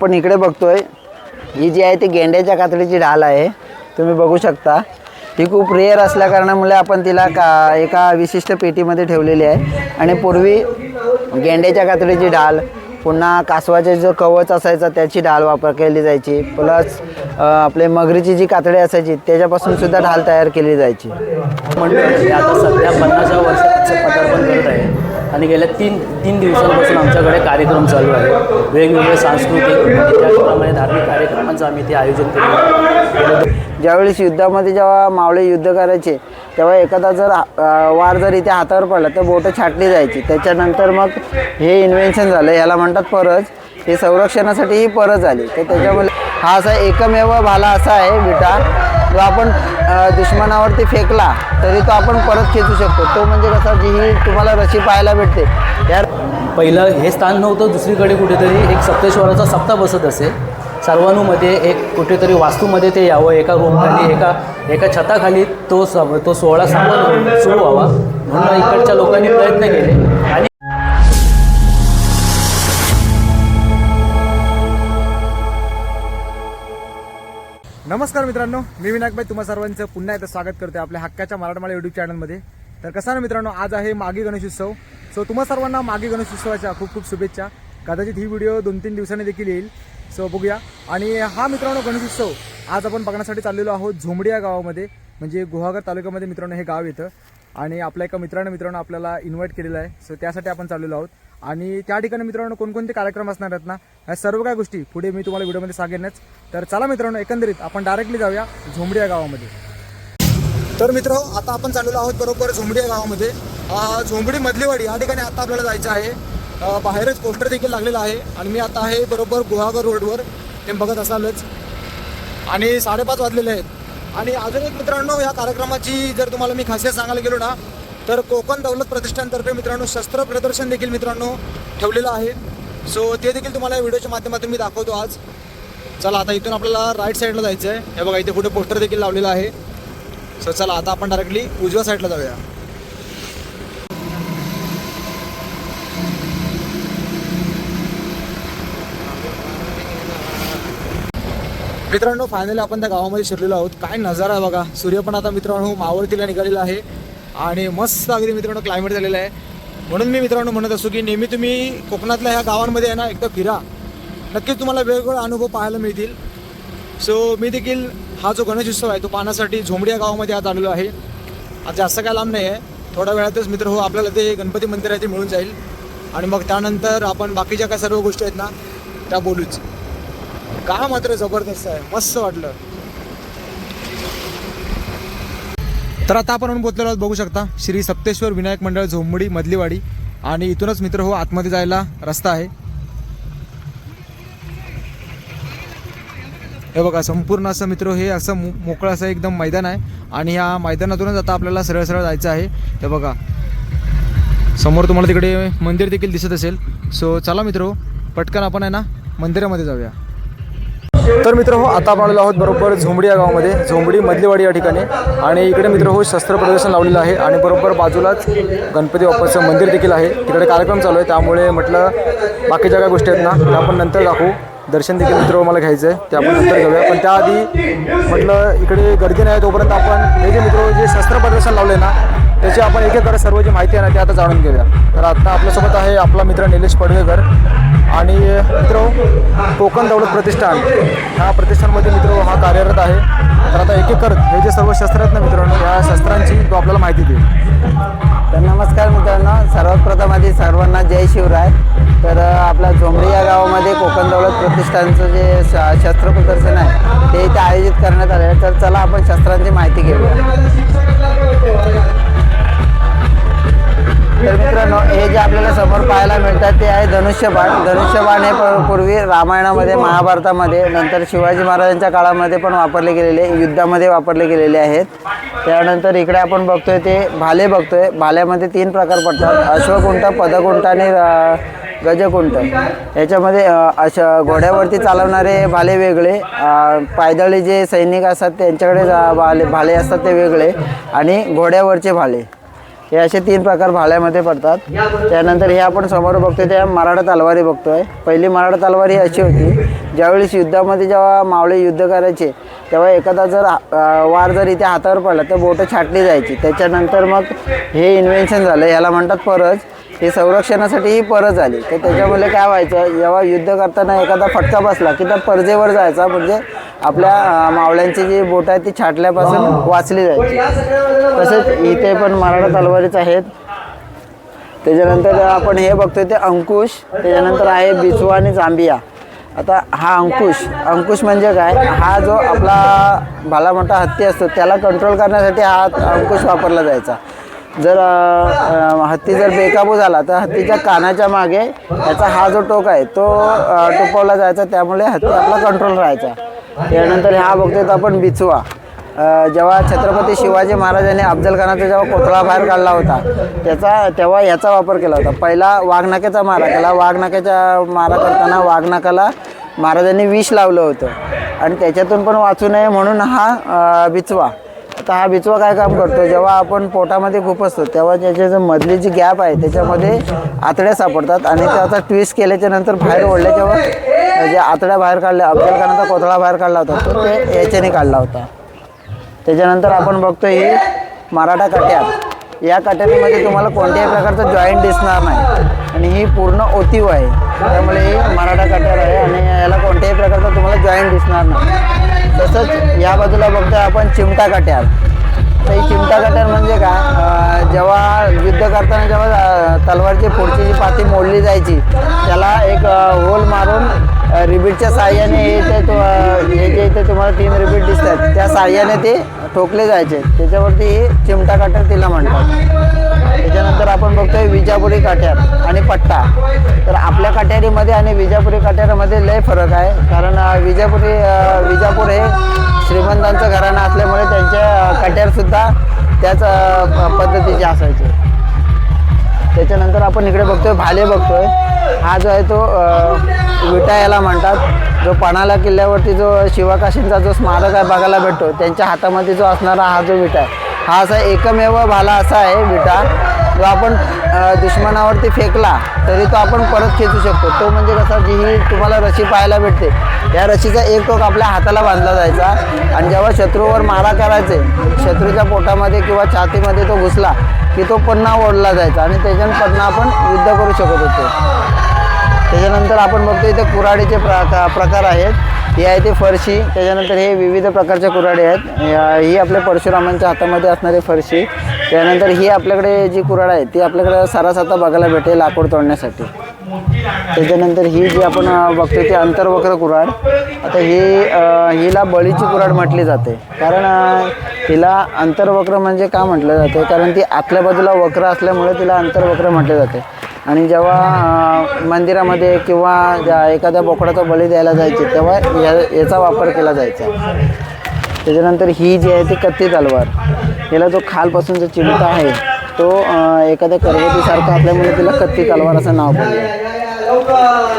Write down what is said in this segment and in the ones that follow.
आपण इकडे बघतोय ही जी आहे ती गेंड्याच्या कातडीची ढाल आहे. तुम्ही बघू शकता. ही खूप रेअर असल्या कारणामुळे आपण तिला का एका विशिष्ट पेटीमध्ये ठेवलेली आहे. आणि पूर्वी गेंड्याच्या कातडीची ढाल पुन्हा कासवाचे जो कवच असायचा त्याची ढाल वापर केली जायची. प्लस आपले मगरीची जी कातडी असायची त्याच्यापासून सुद्धा ढाल तयार केली जायची. म्हणजे आता सध्या पन्नासाव्या वर्षाचं पदार्पण करत आहे आणि गेल्या तीन तीन दिवसांपासून आमच्याकडे कार्यक्रम चालू आहे. वेगवेगळे सांस्कृतिक आणि त्याचप्रमाणे धार्मिक कार्यक्रमांचं आम्ही ते आयोजन केलं. ज्यावेळेस युद्धामध्ये जेव्हा मावळे युद्ध करायचे तेव्हा एखादा जर वार जर इथे हातावर पडला तर बोटं छाटली जायची. त्याच्यानंतर मग हे इन्व्हेन्शन झालं. याला म्हणतात परज. हे संरक्षणासाठी ही परज आली. तर त्याच्यामुळे हा असा एकमेव भाला असा आहे विटा. जो आपण दुश्मनावरती फेकला तरी तो आपण परत खेचू शकतो. तो म्हणजे कसा जी ही तुम्हाला रशी पाहायला भेटते. या पहिलं हे स्थान नव्हतं दुसरीकडे कुठेतरी एक सप्तेश्वराचा सप्ताह बसत असे सर्वानुमध्ये एक कुठेतरी वास्तूमध्ये ते यावं एका रूमखाली एका एका छताखाली तो स तो सोहळा संपन्न सुरू व्हावा म्हणून इकडच्या लोकांनी प्रयत्न केले. नमस्कार मित्रांनो मी विनायकबाई तुम्हा सर्वांचं पुन्हा एकदा स्वागत करते आपल्या हक्काच्या मराठमाळा युट्यूब चॅनलमध्ये तर कसं ना मित्रांनो आज आहे मागी गणेशोत्सव. सो तुम्हा सर्वांना मागी गणेशोत्सवाच्या खूप खूप शुभेच्छा. कदाचित ही व्हिडिओ दोन तीन दिवसांनी देखील येईल. सो बघूया. आणि हा मित्रांनो गणेशोत्सव आज आपण बघण्यासाठी चाललेलो आहोत झोंबडी या गावामध्ये. म्हणजे गुहागर तालुक्यामध्ये मित्रांनो हे गाव येतं. आणि आपल्या एका मित्रानं मित्रांनो आपल्याला इन्व्हाइट केलेलं आहे. सो त्यासाठी आपण चाललेलो आहोत. आणि त्या ठिकाणी मित्रांनो कोणकोणते कार्यक्रम असणार आहेत ना ह्या सर्व काय गोष्टी पुढे मी तुम्हाला व्हिडिओमध्ये सांगेनच. तर चला मित्रांनो एकंदरीत आपण डायरेक्टली जाऊया झोंबडी या गावामध्ये. तर मित्र आता आपण चाललेलो आहोत बरोबर झोंबडी या गावामध्ये झोंबडी मधलीवाडी या ठिकाणी आता आपल्याला जायचं आहे. बाहेरच पोस्टर देखील लागलेलं आहे. आणि मी आता आहे बरोबर गुहागर रोडवर. ते बघत असालच. आणि साडेपाच वाजलेले आहेत. आणि अजून एक मित्रांनो या कार्यक्रमाची जर तुम्हाला मी खासियत सांगायला गेलो ना तर कोकण दौलत प्रतिष्ठानतर्फे मित्रांनो शस्त्र प्रदर्शन देखील मित्रांनो ठेवलेलं आहे. सो ते देखील तुम्हाला या व्हिडिओच्या माध्यमातून मी दाखवतो आज. चला आता इथून आपल्याला राईट साईडला जायचं आहे हे बघा इथे कुठे पोस्टर देखील लावलेलं आहे. सो चला आता आपण डायरेक्टली उजव्या साईडला जाऊया. मित्रांनो फायनली आपण त्या गावामध्ये शिरलेलो आहोत. काय नजारा आहे बघा. सूर्य पण आता मित्रांनो मावळतीला निघालेला आहे. आणि मस्त अगदी मित्रांनो क्लायमेट झालेलं आहे. म्हणून मी मित्रांनो म्हणत असतो की नेहमी तुम्ही कोकणातल्या ह्या गावांमध्ये आहे ना एकदा फिरा. नक्कीच तुम्हाला वेगवेगळे अनुभव पाहायला मिळतील. सो मी देखील हा जो गणेश उत्सव आहे तो पाहण्यासाठी झोंबडी या गावामध्ये आज आलेलो आहे. आज जास्त काय लांब नाही आहे थोड्या वेळातच मित्र हो आपल्याला ते गणपती मंदिर आहे ते मिळून जाईल. आणि मग त्यानंतर आपण बाकीच्या काय सर्व गोष्टी आहेत ना त्या बोलूच. का मात्र जबरदस्त आहे. मस्त वाटलं. तर आता आपण पोचलेलो आहोत बघू शकता. श्री सप्तेश्वर विनायक मंडळ झोंबडी मधलीवाडी. आणि इथूनच मित्र हो आतमध्ये जायला रस्ता आहे. हे बघा संपूर्ण असं मित्र हे असं मोकळं असं एकदम मैदान आहे. आणि ह्या मैदानातूनच आता आपल्याला सरळ सरळ जायचं आहे. हे बघा. समोर तुम्हाला तिकडे मंदिर देखील दिसत असेल. सो चला मित्र हो, पटकन आपण आहे ना मंदिरामध्ये जाऊया. तर मित्र हो आता आपण आलेलो आहोत बरोबर झोंबडी या गावामध्ये. झोंबडी मधलीवाडी या ठिकाणी. आणि इकडे मित्र हो शस्त्र प्रदर्शन लावलेलं आहे. आणि बरोबर बाजूलाच गणपती बाप्पाचं मंदिर देखील आहे. तिकडे कार्यक्रम चालू आहे. त्यामुळे म्हटलं बाकीच्या काय गोष्टी आहेत ना त्या आपण नंतर दाखवू. दर्शन देखील मित्र मला घ्यायचं आहे ते आपण नंतर घेऊया. पण त्याआधी म्हटलं इकडे गर्दी नाही तोपर्यंत आपण हे जे मित्र जे शस्त्र प्रदर्शन लावले ना त्याची आपण एक एक सर्व जी माहिती आहे ना ते आता जाणून घेऊया. तर आता आपल्यासोबत आहे आपला मित्र निलेश पडवेकर. आणि मित्र कोकण दौलत प्रतिष्ठान. ह्या प्रतिष्ठानमध्ये मित्र हा कार्यरत आहे. तर आता एक एक करत हे जे सर्व शस्त्र आहेत ना मित्रांनो या शस्त्रांची तो आपल्याला माहिती देईल. तर नमस्कार मित्रांनो. सर्वात प्रथम आधी सर्वांना जय शिवराय. तर आपला आपल्या झोंबडी या गावामध्ये कोकण दौलत प्रतिष्ठानचं जे शस्त्र प्रदर्शन आहे ते इथे आयोजित करण्यात आले आहे. तर चला आपण शस्त्रांची माहिती घेऊया. तर मित्रांनो हे जे आपल्याला समोर पाहायला मिळतात ते आहे धनुष्यबाण. धनुष्यबाण हे प- पूर्वी रामायणामध्ये महाभारतामध्ये नंतर शिवाजी महाराजांच्या काळामध्ये पण वापरले गेलेले युद्धामध्ये वापरले गेलेले आहेत. त्यानंतर इकडे आपण बघतोय ते भाले बघतोय. भाल्यामध्ये तीन प्रकार पडतात. अश्वकुंठ पदकुंठ आणि गजकुंठ. याच्यामध्ये अश अशा घोड्यावरती चालवणारे भाले वेगळे पायदळी जे सैनिक असतात त्यांच्याकडे जा- भाले भाले असतात ते वेगळे आणि घोड्यावरचे भाले. हे असे तीन प्रकार भाल्यामध्ये पडतात. त्यानंतर हे आपण समोर बघतोय त्या मराठा तलवारी बघतोय. पहिली मराठा तलवारी ही अशी होती ज्यावेळेस युद्धामध्ये जेव्हा मावळे युद्ध करायचे तेव्हा एखादा जर वार जर इथे हातावर पडला तर बोटं छाटली जायची. त्याच्यानंतर मग हे इन्व्हेन्शन झालं ह्याला म्हणतात परज. हे संरक्षणासाठी ही परज आली. तर त्याच्यामुळे काय व्हायचं जेव्हा युद्ध करताना एखादा फटका बसला की त्या परजेवर जायचा म्हणजे आपल्या मावळ्यांची जी बोट आहेत ती छाटल्यापासून वाचली जायची. तसेच इथे पण मराठा तलवारीच आहेत. त्याच्यानंतर आपण हे बघतोय ते अंकुश त्याच्यानंतर आहे बिचवा आणि जांबिया. आता हा अंकुश अंकुश म्हणजे काय? हा जो आपला भाला मोठा हत्ती असतो त्याला कंट्रोल करण्यासाठी हा अंकुश वापरला जायचा. जर हत्ती जर बेकाबू झाला तर हत्तीच्या कानाच्या मागे त्याचा हा जो टोक आहे तो टोपवला जायचा त्यामुळे हत्ती आपला कंट्रोल राहायचा. त्यानंतर हा बघतोय आपण बिचवा. जेव्हा छत्रपती शिवाजी महाराजांनी अफजलखानाचा जेव्हा कोथळा बाहेर काढला होता त्याचा तेव्हा याचा वापर केला होता. पहिला वाघनाक्याचा मारा केला. वाघनाक्याचा मारा करताना वाघनाकाला महाराजांनी विष लावलं होतं. आणि त्याच्यातून पण वाचू नये म्हणून हा बिचवा. तर हा बिचवा काय काम करतो? जेव्हा आपण पोटामध्ये खूप असतो तेव्हा त्याची जे मधली जी गॅप आहे त्याच्यामध्ये आतड्या सापडतात आणि त्याचा ट्विस्ट केल्याच्यानंतर बाहेर ओढल्याच्यावर जे आतड्या बाहेर काढल्या अफजल खानाचा कोथळा बाहेर काढला होता तो ते याच्याने काढला होता. त्याच्यानंतर आपण बघतो ही मराठा काट्यात. या काट्यामध्ये तुम्हाला कोणत्याही प्रकारचं जॉईंट दिसणार नाही. आणि ही पूर्ण ओतीव आहे. त्यामुळे ही मराठा काट्यार आहे आणि याला कोणत्याही प्रकारचा तुम्हाला जॉईंट दिसणार नाही. तसंच या बाजूला बघतोय आपण चिमटा काट्यात. तर ही चिमटा कटर म्हणजे काय जेव्हा युद्ध करताना जेव्हा तलवारची पुढची जी पाती मोडली जायची त्याला एक होल मारून रिबीटच्या साह्याने हे ते हे जे इथे तुम्हाला तीन रिबीट दिसतात त्या साह्याने ते ठोकले जायचे. त्याच्यावरती चिमटा काट्यार तिला म्हणतात. त्याच्यानंतर आपण बघतोय विजापुरी काट्यार आणि पट्टा. तर आपल्या काट्यारीमध्ये आणि विजापुरी काट्यारामध्ये लय फरक आहे. कारण विजापुरी विजापूर हे श्रीमंतांचं घराणं असल्यामुळे त्यांच्या काट्यारसुद्धा कट्यारसुद्धा त्याच पद्धतीचे असायचे. त्याच्यानंतर आपण इकडे बघतोय भाले बघतोय. हा जो आहे तो विटा याला म्हणतात. जो पणाला किल्ल्यावरती जो शिवकाशींचा जो स्मारक आहे बघायला भेटतो त्यांच्या हातामध्ये जो असणारा हा जो विटा आहे. हा असा एकमेव भाला असा आहे विटा. जो आपण दुश्मनावरती फेकला तरी तो आपण परत खेचू शकतो. तो म्हणजे कसा जी ही तुम्हाला रशी पाहायला भेटते या रशीचा एक टोक आपल्या हाताला बांधला जायचा. आणि जेव्हा शत्रूवर मारा करायचे शत्रूच्या पोटामध्ये किंवा छातीमध्ये तो घुसला की तो पन्ना ओढला जायचा. आणि त्याच्यानं पन्ना आपण युद्ध करू शकत होतो. त्याच्यानंतर आपण बघतो इथे कुऱ्हाडीचे प्रका प्रकार आहेत. ही आहे ती फरशी. त्याच्यानंतर हे विविध प्रकारचे कुऱ्हाडी आहेत. ही आपल्या परशुरामांच्या हातामध्ये असणारी फरशी. त्यानंतर ही आपल्याकडे जी कुऱ्हाड आहे ती आपल्याकडे सारासाता बघायला भेटेल लाकूड तोडण्यासाठी. त्याच्यानंतर ही जी आपण अ, बघतो ती अंतर्वक्र कुऱ्हाड. आता ही हिला बळीची कुऱ्हाड म्हटली जाते. कारण हिला अंतर्वक्र म्हणजे का म्हटलं जाते? कारण ती आतल्या बाजूला वक्र असल्यामुळे तिला अंतर्वक्र म्हटले जाते. आणि जेव्हा मंदिरामध्ये किंवा ज्या एखाद्या बोकडाचा बळी द्यायला जायचे तेव्हा या याचा वापर केला जायचा. त्याच्यानंतर ही जी आहे ती कत्ती तलवार. याला जो खालपासून जो चिमटा आहे तो एखाद्या करवतीसारखा असल्यामुळे तिला कत्ती तलवार असं नाव पडलं.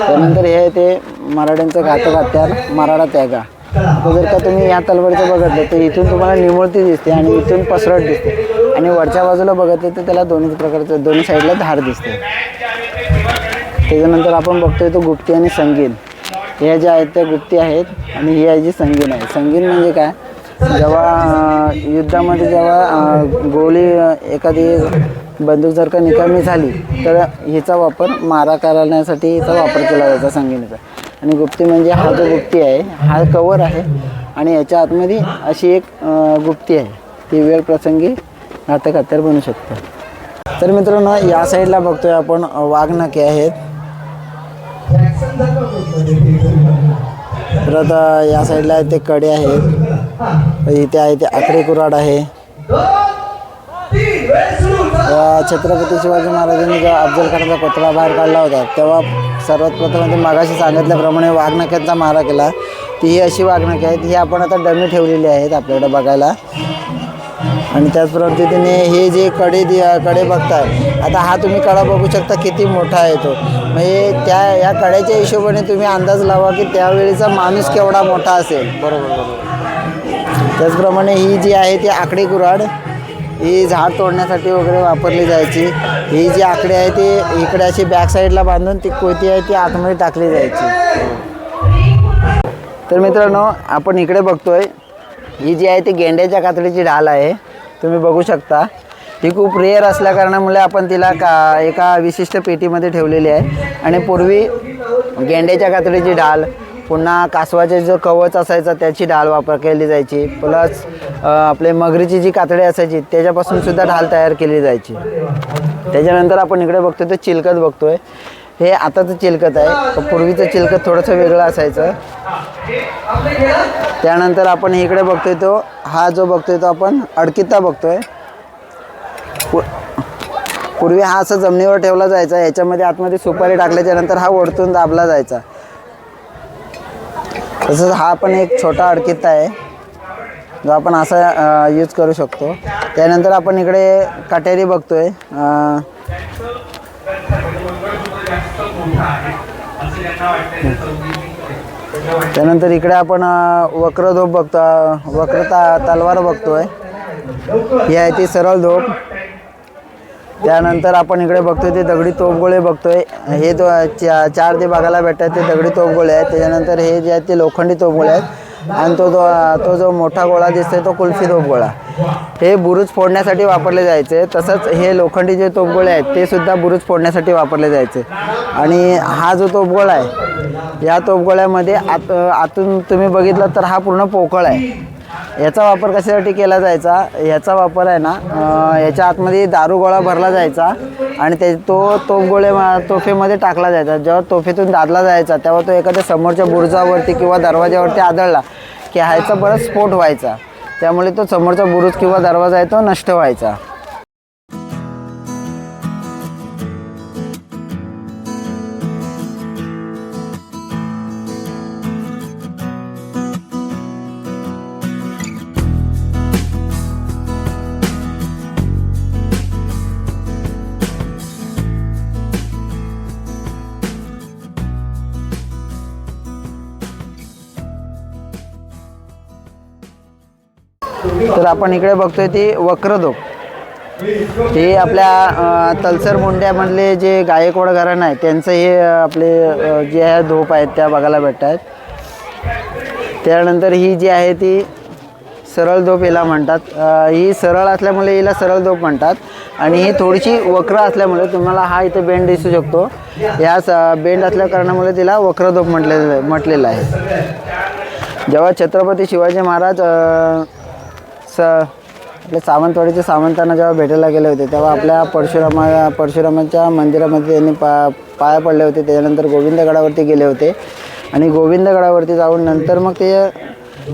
त्यानंतर हे आहे ते मराठ्यांचं घातक हत्यार मराठा त्यागा. जर का तुम्ही या तलवारीचं बघितलं तर इथून तुम्हाला निमुळती दिसते आणि इथून पसरट दिसते. आणि वरच्या बाजूला बघितलं तर त्याला दोन्ही प्रकारचं दोन्ही साईडला धार दिसते. त्याच्यानंतर आपण बघतोय तो गुप्ती आणि संगीन. ह्या ज्या आहेत त्या गुप्ती आहेत आणि ही आहे जी संगीन आहे. संगीन म्हणजे काय? जेव्हा युद्धामध्ये जेव्हा गोळी एखादी बंदूक जर का निकामी झाली तर हिचा वापर मारा करण्यासाठी हिचा वापर केला जायचा संगीनेचा. आणि गुप्ती म्हणजे हा जो गुप्ती आहे हा कवर आहे आणि याच्या आतमध्ये अशी एक गुप्ती आहे. ती वेळ प्रसंगी घातक हत्यार बनू शकते. तर मित्रांनो या साईडला बघतोय आपण वाघनाके आहेत. परत या साईडला आहे ते कडे आहेत. इथे आहे ते आकडे कुराड आहे. छत्रपती शिवाजी महाराजांनी जेव्हा अफजल खानाचा पुतळा बाहेर काढला होता तेव्हा सर्वात प्रथम ते मागाशी सांगितल्याप्रमाणे वाघनाक्यांचा मारा केला. ती ही अशी वाघनाकी आहेत ही आपण आता डमी ठेवलेली आहेत आपल्याकडे बघायला. आणि त्याच पद्धतीने हे जे कडे दि कडे बघताय आता हा तुम्ही कडा बघू शकता किती मोठा आहे तो. म्हणजे त्या या कड्याच्या हिशोबाने तुम्ही अंदाज लावा की त्यावेळीचा माणूस केवढा मोठा असेल. बरोबर बरोबर. त्याचप्रमाणे ही जी आहे ती आकडी कुऱ्हाड ही झाड तोडण्यासाठी वगैरे वापरली जायची. ही जी आकडे आहे ती इकडे अशी बॅक साईडला बांधून ती कोयती आहे ती आतमध्ये टाकली जायची. तर मित्रांनो आपण इकडे बघतोय ही जी आहे ती गेंड्याच्या कातडीची ढाल आहे. तुम्ही बघू शकता. ही खूप रेअर असल्या कारणामुळे आपण तिला का एका विशिष्ट पेटीमध्ये ठेवलेली आहे. आणि पूर्वी गेंड्याच्या कातडीची ढाल पुन्हा कासवाचे जो कवच असायचा त्याची ढाल वापर केली जायची. प्लस आपले मगरीची जी कातडी असायची त्याच्यापासून सुद्धा ढाल तयार केली जायची. त्याच्यानंतर आपण इकडे बघतोय तर चिलकत बघतोय. हे आताचं चिलकत आहे. पूर्वीचं चिलकत थोडंसं वेगळं असायचं. त्यानंतर आपण इकडे बघतोय तो हा जो बघतोय तो आपण अडकिता बघतोय. पूर्वी हा असं जमिनीवर ठेवला जायचा याच्यामध्ये आतमध्ये सुपारी टाकल्याच्यानंतर हा ओढतून दाबला जायचा. तसंच हा पण एक छोटा अडकिता आहे जो आपण असा यूज करू शकतो. त्यानंतर आपण इकडे काटेरी बघतोय. त्यानंतर इकडे आपण वक्र वक्रधोप बघतो वक्र ता तलवार बघतोय. ही आहे ती सरळ धोप. त्यानंतर आपण इकडे बघतोय ते दगडी तोफगोळे बघतोय. हे तो चा चार ते बघायला भेटतात ते दगडी तोफगोळे आहेत. त्याच्यानंतर हे जे आहेत ते लोखंडी तोफगोळे आहेत. आणि तो जो तो जो मोठा गोळा दिसतोय तो कुल्फी तोफगोळा. हे बुरुज फोडण्यासाठी वापरले जायचे. तसंच हे लोखंडी जे तोफगोळे आहेत ते सुद्धा बुरुज फोडण्यासाठी वापरले जायचे. आणि हा जो तोफगोळा आहे या तोफगोळ्यामध्ये आत आतून तुम्ही बघितलं तर हा पूर्ण पोकळ आहे. याचा वापर कशासाठी केला जायचा? याचा वापर आहे ना याच्या आतमध्ये दारू गोळा भरला जायचा आणि ते तो तोफगोळे तोफेमध्ये टाकला जायचा. जेव्हा तोफेतून दादला जायचा तेव्हा तो एखाद्या समोरच्या बुरुजावरती किंवा दरवाजावरती आदळला की ह्याचा परत स्फोट व्हायचा. त्यामुळे तो समोरचा बुरुज किंवा दरवाजा आहे तो नष्ट व्हायचा. तर आपण इकडे बघतोय ती वक्रधोप हे आपल्या तलसर मुंड्यामधले जे गायकवाड घराणं आहे त्यांचं हे आपले जे आहे धोप आहेत त्या बघायला भेटत आहेत त्यानंतर ही जी आहे ती सरळ धोप हिला म्हणतात. ही सरळ असल्यामुळे हिला सरळ धोप म्हणतात. आणि ही थोडीशी वक्र असल्यामुळे तुम्हाला हा इथे बेंड दिसू शकतो. या स- बेंड असल्या कारणामुळे तिला वक्रधोप म्हटलेलं म्हटलेलं आहे. जेव्हा छत्रपती शिवाजी महाराज स आपल्या सावंतवाडीच्या सावंतांना जेव्हा भेटायला गेले होते तेव्हा आपल्या परशुरामा परशुरामाच्या मंदिरामध्ये त्यांनी पा पाया पडले होते. त्याच्यानंतर गोविंदगडावरती गेले होते. आणि गोविंदगडावरती जाऊन नंतर मग ते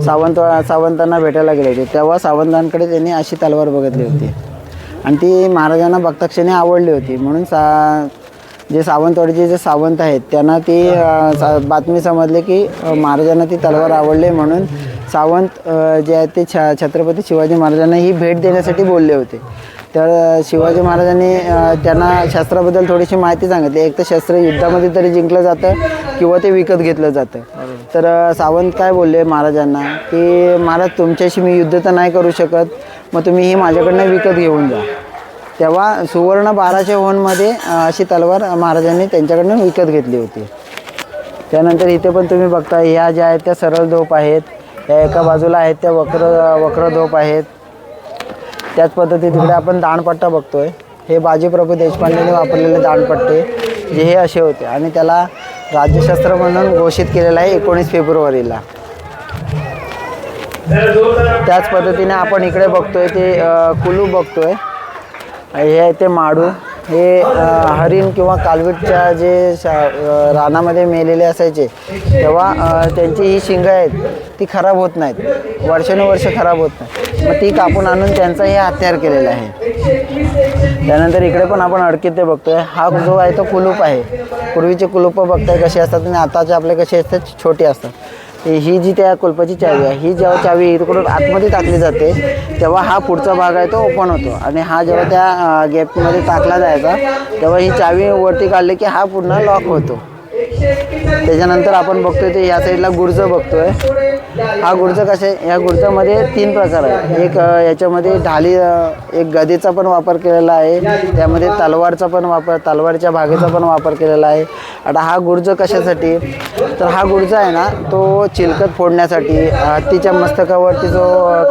सावंतवा सावंतांना भेटायला गेले होते. तेव्हा सावंतांकडे त्यांनी अशी तलवार बघितली होती. आणि ती महाराजांना बघताक्षणी आवडली होती. म्हणून सा जे सावंतवाडीचे जे सावंत आहेत त्यांना ती सा- बातमी समजली की महाराजांना ती तलवार आवडली. म्हणून सावंत जे आहेत ते छ छत्रपती शिवाजी महाराजांना ही भेट देण्यासाठी बोलले होते. तर शिवाजी महाराजांनी त्यांना शस्त्राबद्दल थोडीशी माहिती सांगितली. एक तर शस्त्र युद्धामध्ये तरी जिंकलं जातं किंवा ते विकत घेतलं जातं. तर सावंत काय बोलले महाराजांना? की महाराज तुमच्याशी मी युद्ध तर नाही करू शकत मग तुम्ही ही माझ्याकडनं विकत घेऊन जा. तेव्हा सुवर्ण बाराशे होनमध्ये अशी तलवार महाराजांनी त्यांच्याकडनं विकत घेतली होती. त्यानंतर इथे पण तुम्ही बघता ह्या ज्या आहेत त्या सरळ धोप आहेत. या एका बाजूला आहेत त्या वक्र वक्र धोप आहेत. त्याच पद्धती तिकडे आपण दाणपट्टा बघतोय. हे बाजीप्रभू देशपांडेने वापरलेले दाणपट्टे जे हे असे होते. आणि त्याला राज्यशास्त्र म्हणून घोषित केलेलं आहे एकोणीस फेब्रुवारीला. त्याच पद्धतीने आपण इकडे बघतोय ते कुलू बघतोय. हे आहे ते माडू. हे हरिण किंवा कालवीटच्या जे शा रानामध्ये मेलेले असायचे तेव्हा त्यांची ही शिंगं आहेत ती खराब होत नाहीत. वर्षानुवर्ष खराब होत नाही मग ती कापून आणून त्यांचा हे हत्यार केलेलं आहे. त्यानंतर इकडे पण आपण अडकिते बघतोय. हा जो आहे तो कुलूप आहे. पूर्वीचे कुलूप बघताय कसे असतात आणि आताचे आपले कसे असतात छोटे असतात. ही जी त्या कुलपाची चावी आहे ही जेव्हा चावी इकडून आतमध्ये टाकली जाते तेव्हा हा पुढचा भाग आहे तो ओपन होतो. आणि हा जेव्हा त्या गॅपमध्ये टाकला जायचा तेव्हा ही चावी वरती काढली की हा पुन्हा लॉक होतो. त्याच्यानंतर आपण बघतोय ते या साईडला गुर्ज बघतोय. हा गुडचा कसे या गुर्जामध्ये तीन प्रकार आहे एक याच्यामध्ये ढाली एक गदेचा पण वापर केलेला आहे. त्यामध्ये तलवारचा पण वापर तलवारच्या भागेचा पण वापर केलेला आहे. आता हा गुर्ज कशासाठी? तर हा गुर्ज आहे ना तो चिलकत फोडण्यासाठी हत्तीच्या मस्तकावरती जो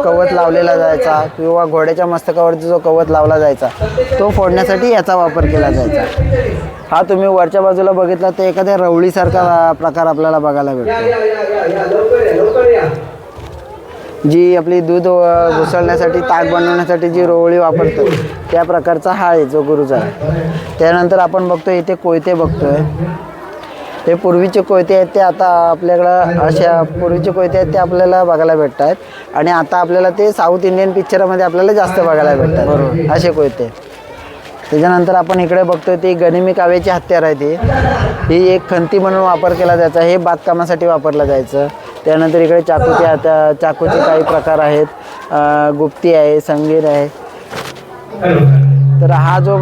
कवत कवच लावलेला जायचा किंवा घोड्याच्या मस्तकावरती जो कवच लावला जायचा तो फोडण्यासाठी याचा वापर केला जायचा. हा तुम्ही वरच्या बाजूला बघितला तर एखाद्या रवळीसारखा प्रकार आपल्याला बघायला भेटतो. जी आपली दूध घुसळण्यासाठी ताक बनवण्यासाठी जी रोवळी वापरतो त्या प्रकारचा हा आहे जो गुरुचा. त्यानंतर आपण बघतो इथे कोयते बघतोय. हे पूर्वीचे कोयते आहेत ते आता आपल्याकडं अशा पूर्वीचे कोयते आहेत ते आपल्याला बघायला भेटत आहेत आणि आता आपल्याला ते साऊथ इंडियन पिक्चरमध्ये आपल्याला जास्त बघायला भेटतात. बरोबर. असे कोयते. त्याच्यानंतर आपण इकडे बघतोय ती गनिमी काव्याची हत्यार आहे ती. ही एक खंती म्हणून वापर केला जायचा. हे बागकामासाठी वापरलं जायचं. त्यानंतर इकडे चाकूचे आता चाकूचे काही प्रकार आहेत. गुप्ती आहे संगीर आहे. तर हा जो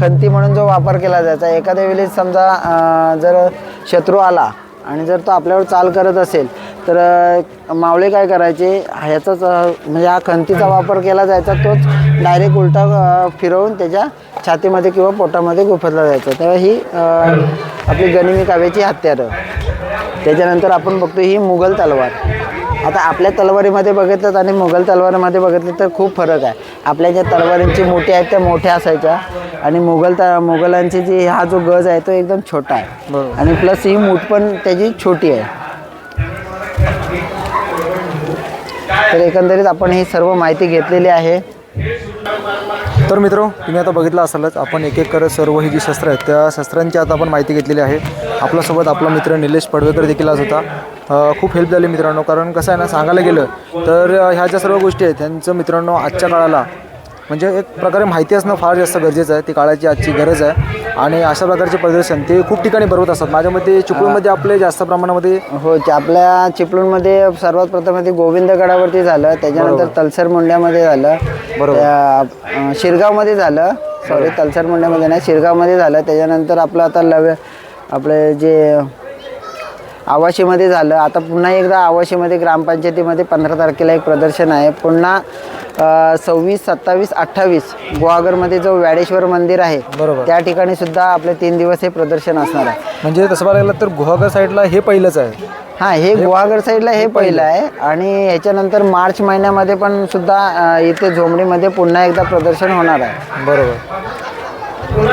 खंती म्हणून जो वापर केला जायचा एखाद्या वेळी समजा जर शत्रू आला आणि जर तो आपल्यावर चाल करत असेल तर मावळे काय करायचे? ह्याचाच म्हणजे हा खंतीचा वापर केला जायचा तोच डायरेक्ट उलटा फिरवून त्याच्या छातीमध्ये किंवा पोटामध्ये गुफतला जायचा. तेव्हा ही आपली गनिमी काव्याची हत्यारं. त्याच्यानंतर आपण बघतो ही मुघल तलवार. आता आपल्या तलवारीमध्ये बघितलं आणि मुघल तलवारीमध्ये बघितलं तर खूप फरक आहे. आपल्या ज्या तलवारींची मोठी आहेत त्या मोठ्या असायच्या. आणि मुघल त मुघलांची जी हा जो गज आहे तो एकदम छोटा आहे. आणि प्लस ही मूठ पण त्याची छोटी आहे. तर एकंदरीत आपण ही सर्व माहिती घेतलेली आहे. तर मित्र तुम्ही आता बघितलं असालच आपण एक एक करत सर्व ही जी शस्त्र आहेत त्या शस्त्रांची आता आपण माहिती घेतलेली आहे. आपल्यासोबत आपला मित्र निलेश पडवेकर देखील आज होता. खूप हेल्प झाली मित्रांनो कारण कसं आहे ना सांगायला गेलं तर ह्या ज्या सर्व गोष्टी आहेत त्यांचं मित्रांनो आजच्या काळाला म्हणजे एक प्रकारे माहिती असणं फार जास्त गरजेचं आहे. ती काळाची आजची गरज आहे. आणि अशा प्रकारचे प्रदर्शन ते खूप ठिकाणी भरवत असतात. माझ्या मते चिपळूणमध्ये आपले जास्त प्रमाणामध्ये हो ते आपल्या चिपळूणमध्ये सर्वात प्रथम ते गोविंदगडावरती झालं. त्याच्यानंतर तलसर मुंड्यामध्ये झालं. अं, शिरगावमध्ये झालं. सॉरी तलसर मुंड्यामध्ये नाही शिरगावमध्ये झालं. त्याच्यानंतर आपलं आता लव आपले जे आवाशीमध्ये झालं. आता पुन्हा एकदा आवाशीमध्ये ग्रामपंचायतीमध्ये पंधरा तारखेला एक प्रदर्शन आहे. पुन्हा सव्वीस सत्तावीस अठ्ठावीस गुहागरमध्ये जो व्याडेश्वर मंदिर आहे बरोबर. त्या ठिकाणी सुद्धा आपले तीन दिवस हे प्रदर्शन असणार आहे. म्हणजे तसं बघायला गेलं तर गुहागर साईडला हे पहिलंच आहे. हा हे गुहागर साईडला हे पहिलं. आहे. आणि ह्याच्यानंतर मार्च महिन्यामध्ये पण सुद्धा इथे झोमडीमध्ये पुन्हा एकदा प्रदर्शन होणार आहे. बरोबर.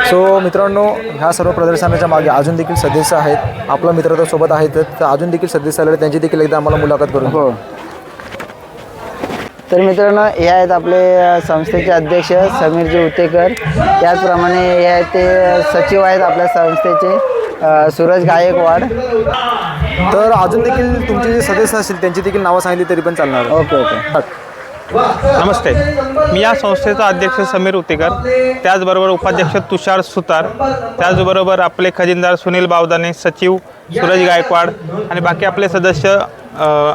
सो मित्रांनो ह्या सर्व प्रदर्शनाच्या मागे अजून देखील सदस्य आहेत. आपला मित्र तर सोबत आहेत. तर अजून देखील सदस्य आलेले त्यांची देखील एकदा आम्हाला मुलाखत करून हो. तर मित्रांनो हे आहेत आपले संस्थेचे अध्यक्ष समीरजी उतेकर. त्याचप्रमाणे हे आहेत ते सचिव आहेत आपल्या संस्थेचे सूरज गायकवाड. तर अजून देखील तुमचे जे सदस्य असतील त्यांची देखील नावं सांगितली तरी पण चालणार. Okay okay. नमस्ते. मी या संस्थेचा अध्यक्ष समीर उतेकर. त्याचबरोबर उपाध्यक्ष तुषार सुतार. त्याचबरोबर आपले खजिनदार सुनील बावदाने सचिव सूरज गायकवाड आणि बाकी आपले सदस्य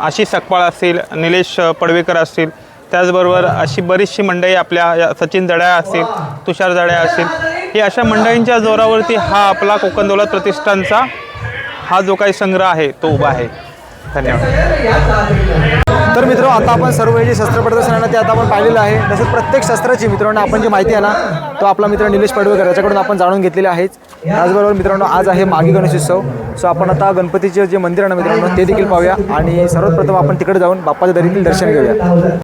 आशिष सकपाळ असतील निलेश पडवेकर असतील. त्याचबरोबर अशी बरीचशी मंडळी आपल्या या सचिन जड्या असतील तुषार जड्या असतील. ही अशा मंडळींच्या जोरावरती हा आपला कोकण दौलत प्रतिष्ठानचा हा जो काही संग्रह आहे तो उभा आहे. धन्यवाद. तर मित्र आता आपण सर्व हे जे शस्त्र प्रदर्शन आहे ना ते आता आपण पाहिलेलं आहे. तसेच प्रत्येक शस्त्राची मित्रांनो आपण जी माहिती आहे ना तो आपला मित्र निलेश पडवेकर याच्याकडून आपण जाणून घेतलेले आहेच. त्याचबरोबर मित्रांनो आज आहे मागी गणेशोत्सव. सो आपण आता गणपतीचे जे मंदिर आहे ना मित्रांनो ते देखील पाहूया. आणि सर्वात प्रथम आपण तिकडे जाऊन बाप्पाच्या दरीतील दर्शन घेऊया.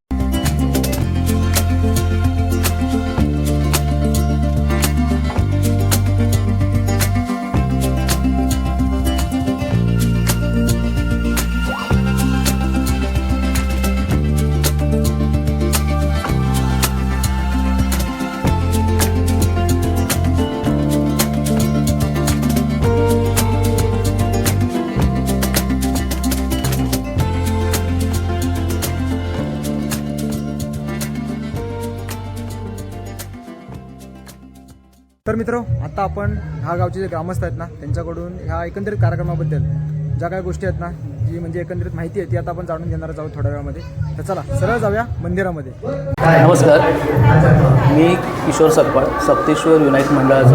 तर मित्र आता आपण ह्या गावचे जे ग्रामस्थ आहेत ना त्यांच्याकडून ह्या एकंदरीत कार्यक्रमाबद्दल ज्या काही गोष्टी आहेत ना जी म्हणजे एकंदरीत माहिती आहे ती आता आपण जाणून घेणार आहोत थोड्या वेळामध्ये. तर चला सरळ जाऊया मंदिरामध्ये. नमस्कार. मी किशोर सकपाळ सप्तेश्वर विनायक मंडळाचं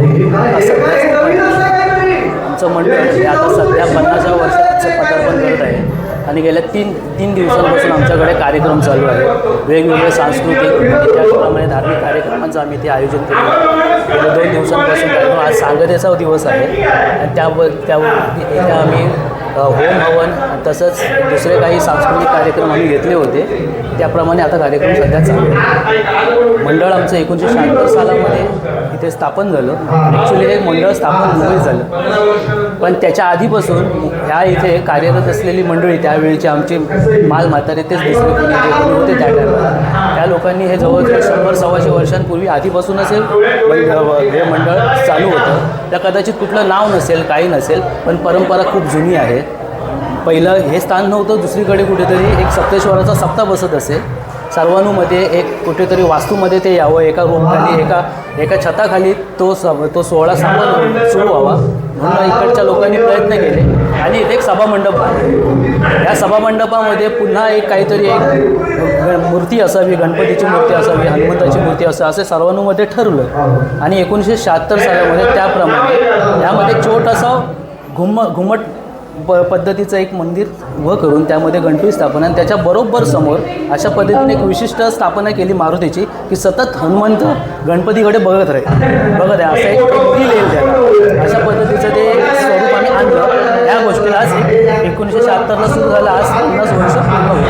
आमचं मंडळ हे आता सध्या पन्नासाव्या वर्षाचं पदार्पण करत आहे. आणि गेल्या तीन तीन दिवसांपासून आमच्याकडे कार्यक्रम चालू आहे. वेगवेगळे सांस्कृतिक म्हणजे त्याचप्रमाणे धार्मिक कार्यक्रमांचं आम्ही ते आयोजन केलं गेल्या दोन दिवसांपासून कार्यक्रम आज सांगतेचा दिवस आहे. आणि त्यावर त्यावर इथे आम्ही होम हवन तसंच दुसरे काही सांस्कृतिक कार्यक्रम आम्ही घेतले होते. त्याप्रमाणे आता कार्यक्रम सध्या चालू मंडळ आमचं एकोणीसशे शहात्तर सालामध्ये इथे स्थापन झालं. ॲक्च्युली हे मंडळ स्थापन मुंबईत झालं. पण त्याच्या आधीपासून ह्या इथे कार्यरत असलेली मंडळी त्यावेळीचे आमचे माल म्हातारे तेच दुसरे कोणी होते त्या टायमाला त्या लोकांनी हे जवळजवळ शंभर सव्वाशे वर्षांपूर्वी आधीपासूनच हे मंडळ हे मंडळ चालू होतं. त्या कदाचित कुठलं नाव नसेल काही नसेल पण परंपरा खूप जुनी आहे. पहिलं हे स्थान नव्हतं दुसरीकडे कुठेतरी एक सप्तेश्वराचा सप्ताह बसत असे सर्वानुमध्ये एक कुठेतरी वास्तूमध्ये ते यावं एका रूमखाली एका एका छताखाली तो स तो सोहळा संपन्न सुरू व्हावा. म्हणून इकडच्या लोकांनी प्रयत्न केले. आणि इथे एक सभामंडप आहे. या सभामंडपामध्ये पुन्हा एक काहीतरी एक मूर्ती असावी गणपतीची मूर्ती असावी हनुमंताची मूर्ती असावी असे सर्वांमध्ये ठरलं. आणि एकोणीसशे शहात्तर सालामध्ये त्याप्रमाणे यामध्ये एक छोटासा घुम घुमट प पद्धतीचं एक मंदिर उभं करून त्यामध्ये गणपती स्थापना आणि त्याच्या बरोबर समोर अशा पद्धतीने एक विशिष्ट स्थापना केली मारुतीची की सतत हनुमंत गणपतीकडे बघत राहील. बघत आहे असं एक फील त्याला अशा पद्धतीचं ते स्वरूप आम्ही आणलं. या गोष्टीला आज एकोणीसशे शहात्तरला सुरू झालं. आज पन्नास वर्ष पूर्ण होईल.